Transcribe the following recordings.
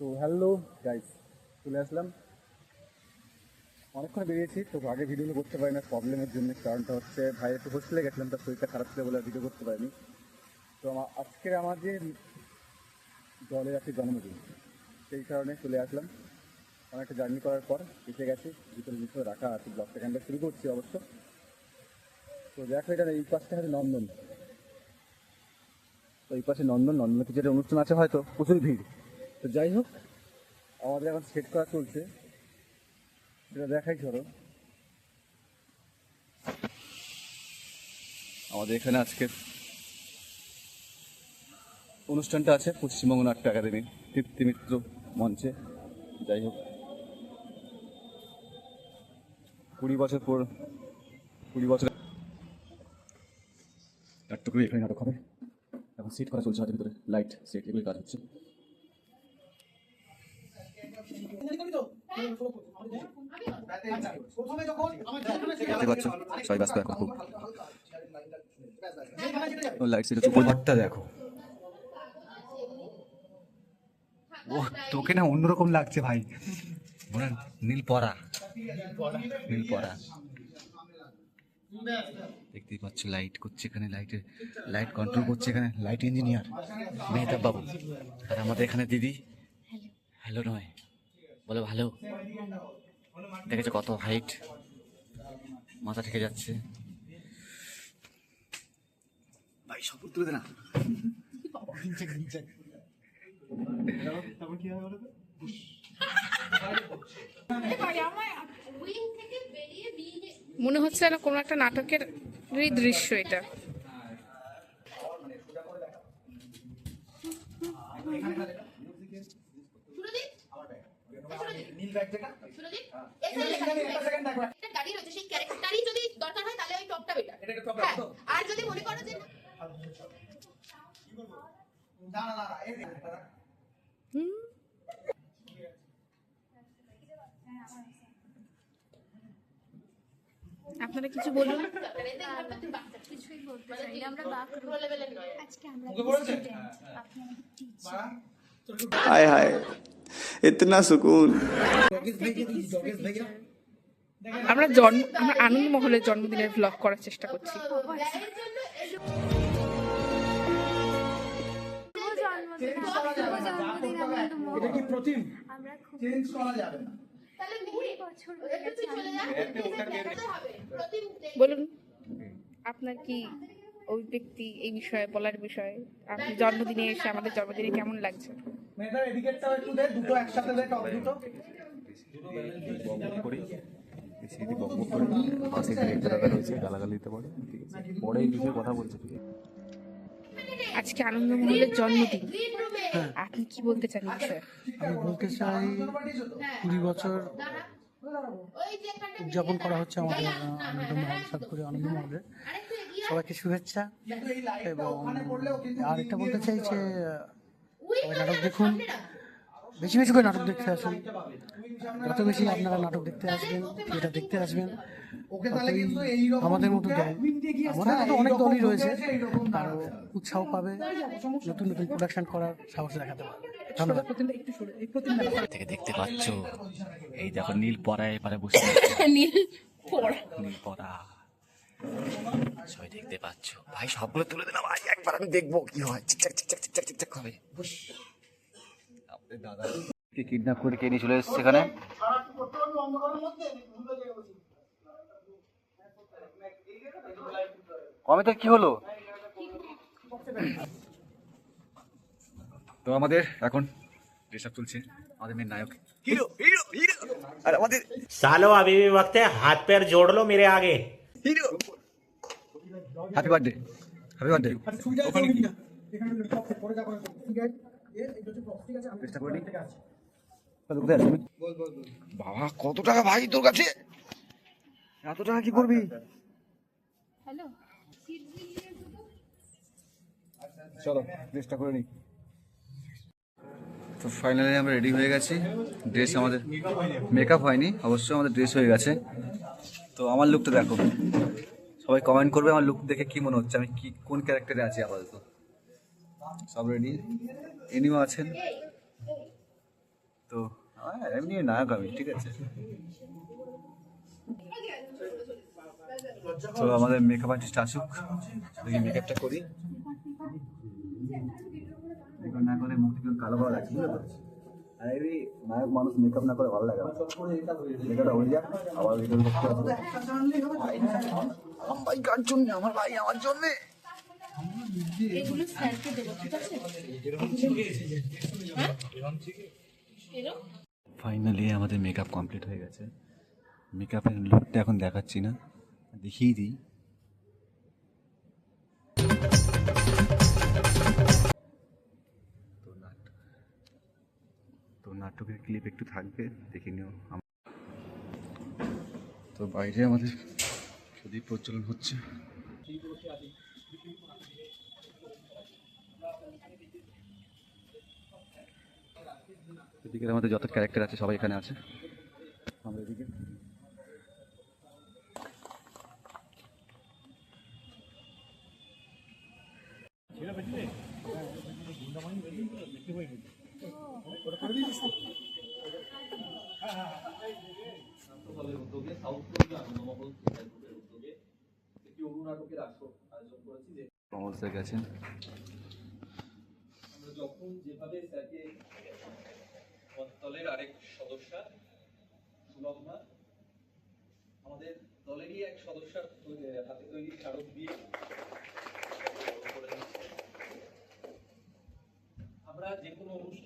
তো hello guys চলে আসলাম। অনেকক্ষণ বেরিয়েছি, তো আগে ভিডিওগুলো করতে পারি না প্রবলেমের জন্য। কারণটা হচ্ছে, ভাই একটু হোস্টেলে গেছিলাম, তার শরীরটা খারাপ ছিল বলে ভিডিও করতে পারিনি। তো আমার আজকের আমাদের জলের একটি জন্মদিন, সেই কারণে চলে আসলাম। অনেকটা জার্নি করার পর এসে গেছি, ভিতরে ভিতরে রাখা আছে ব্লগটা ক্যান্ডেল শুরু করছি অবশ্য। তো দেখো এটা এই পাশটা হচ্ছে নন্দন। তো এই পাশে নন্দন, নন্দনে কিছু একটা অনুষ্ঠান আছে হয়তো, প্রচুর ভিড়। তো যাই হোক, আমাদের এখন সেট করা চলছে। সেটা দেখাই ধরো। আমাদের এখানে আজকে অনুষ্ঠানটা আছে পশ্চিমবঙ্গ নাট্য একাডেমি, তৃপ্তি মিত্র মঞ্চে। যাই হোক, কুড়ি বছর পর, কুড়ি বছর নাট্যকরি এখানে নাটক হবে। এখন সেট করা চলছে হাতের ভিতরে লাইট সেট এগুলি কাজ হচ্ছে। দেখো। ও তোকে না অন্যরকম লাগছে ভাই। নীল পরা। নীল পরা। দেখতেই পাচ্ছ লাইট করছে এখানে লাইটের লাইট কন্ট্রোল করছে এখানে। লাইট ইঞ্জিনিয়ার মেহতাব বাবু। আর আমাদের এখানে দিদি। হ্যালো নয়। বলে ভালো। দেখেছ কত হাইট মাথা ঠেকে যাচ্ছে। ভাই সব তুলে না। মনে হচ্ছে যেন কোনো একটা নাটকের দৃশ্য এটা। একটা গাড়ি রয়েছে সেই ক্যারেক্টারই যদি দরকার হয় তাহলে ওই টপটা বেটার হ্যাঁ আর যদি মনে করো যে না। আপনারা কিছু বলুন। কিছুই বলতে চাই আমরা আজকে আমরা স্টুডেন্ট আপনি আমাদের টিচার हाय हाय इतना सुकून আমরা জন্ম আমরা আনন্দ মহলের জন্মদিনের ব্লগ করার চেষ্টা করছি এর জন্য এসব এটা কি প্রতিম আমরা খুব তাহলে কুড়ি বছর হয়ে একটু গেছে তুই চলে যা দেখাতে হবে প্রতি বলুন আপনার কি অভিব্যক্তি এই বিষয়ে বলার বিষয়ে আপনি জন্মদিনে এসে আমাদের জন্মদিনে কেমন লাগছে মেয়েটার এদিকেরটাও একটু দে দুটো একসাথে দে টপ দুটো। বকবক করি বেশি বকবক করে পাশে ডিরেক্টর রয়েছে গালাগালি দিতে পারে ঠিক পরে এই বিষয়ে কথা বলছে। আজকে জন্মদিন। আপনি কি বলতে চান আমি বলতে চাই কুড়ি বছর ওই যে এখানটা উদযাপন করা হচ্ছে আমাদের আহ, আনন্দ মহল সাতপুরে আনন্দ মহলে সবাইকে শুভেচ্ছা। এবং আর একটা বলতে চাই যে সবাই নাটক দেখুন। বেশি বেশি করে নাটক দেখতে আসুন। যত বেশি আপনারা নাটক দেখতে আসবেন এটা দেখতে আসবেন আমাদের মতো দল আমাদের মতো অনেক দলই রয়েছে আরও উৎসাহ পাবে নতুন নতুন প্রোডাকশন করার সাহস দেখাতে পারবে। ধন্যবাদ। থেকে দেখতে পাচ্ছ এই দেখো নীল পরা এপারে বসে নীল পড়া। নীল পরা সবাই দেখতে পাচ্ছ ভাই সবগুলো তুলে দিলাম ভাই একবার আমি দেখবো কি হয় চিকচাক চিকচাক চিকচাক চিকচাক হবে আমাদের দাদা কে কিডন্যাপ করে কে নিয়ে চলে এসেছে এখানে অমিতা কি হলো তো আমাদের এখন ড্রেস আপ চলছে আমাদের মেন নায়ক হিরো হিরো হিরো আর আমাদের सालो अभी भी वक्त है हाथ पैर जोड़ लो मेरे आगे hero Happy birthday happy birthday আছো? বাবা কত টাকা ভাই তোর কাছে? এত টাকা কি করবি? চলো চেষ্টা করে নিই। তো ফাইনালি আমরা রেডি হয়ে গেছি। ড্রেস আমাদের মেকআপ হয়নি অবশ্যই আমাদের ড্রেস হয়ে গেছে। তো আমার লুকটা দেখো। সবাই কমেন্ট করবে আমার লুক দেখে কি মনে হচ্ছে? আমি কি কোন ক্যারেক্টারে আছি আপাতত? সব রেডি এনিও আছেন? তো হ্যাঁ, এমনি নায়ক আমি ঠিক আছে। তো আমাদের মেকআপ আর্টিস্ট আসুক দেখি মেকআপটা করি। মেকআপ না করে মুখ কালো ভালো লাগছে আর এই নায়ক মানুষ মেকআপ না করে ভালো লাগে না। মেকআপটা হয়ে যাক আবার ভিডিও করতে হবে আমার কার জন্য আমার ভাই আমার জন্যে। এগুলো স্যারকে দেবো ঠিক আছে? ফাইনালি আমাদের মেকআপ কমপ্লিট হয়ে গেছে। মেকআপের লুকটা এখন দেখাচ্ছি না দেখিয়ে দিই। নাটকের ক্লিপ একটু থাকবে, দেখে নিও। তো বাইরে আমাদের প্রদীপ প্রজ্বলন হচ্ছে। এদিকে আমাদের যত ক্যারেক্টার আছে, সবাই এখানে আছে। আমরা এদিকে। কমল স্যার গেছেন। যখন যেভাবে স্যারকে দলের আরেক সদস্যা সুলগ্না আমাদের দলেরই এক সদস্যার হাতে তৈরি স্মারক দিয়ে আমরা যে কোনো অনুষ্ঠানে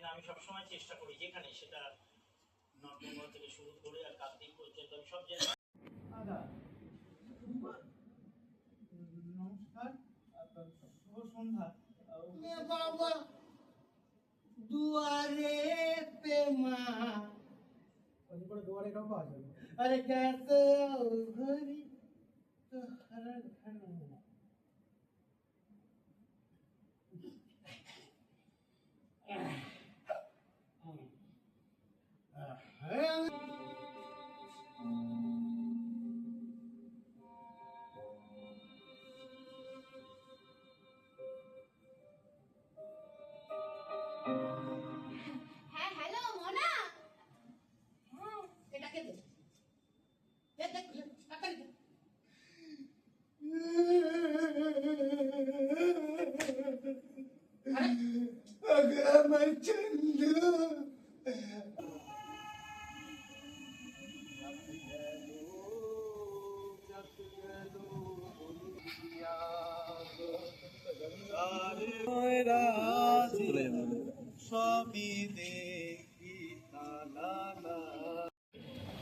জন্য আমি সবসময় চেষ্টা করি যেখানে সেটা নর্থ বেঙ্গল থেকে শুরু করে আর কাকদ্বীপ পর্যন্ত আমি সব জায়গায় হ্যাঁ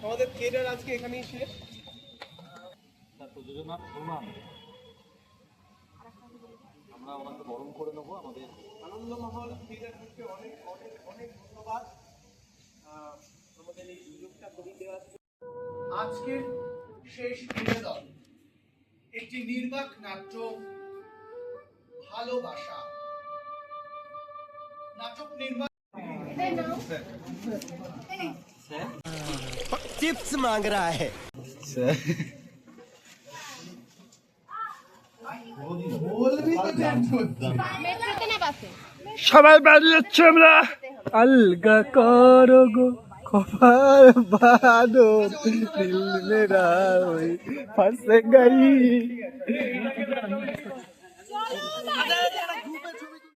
আমাদের থিয়েটার আজকে এখানেই শেষ। আমরা ওনাকে বরণ করে নেব আমাদের আনন্দমহল থিয়েটার গ্রুপকে অনেক অনেক অনেক ধন্যবাদ। আমাদের এই সুযোগটা করে দেওয়ার। আজকের শেষ বিনোদন একটি নির্বাক নাট্য ভালোবাসা। নাটক নির্মাণ चिप्स मांग रहा है মেট্রোতে না বাসে সবাই বাড়ি যাচ্ছি আমরা আলগা করো গো খবর বাদো দিল মেরা ওই ফাঁসে গই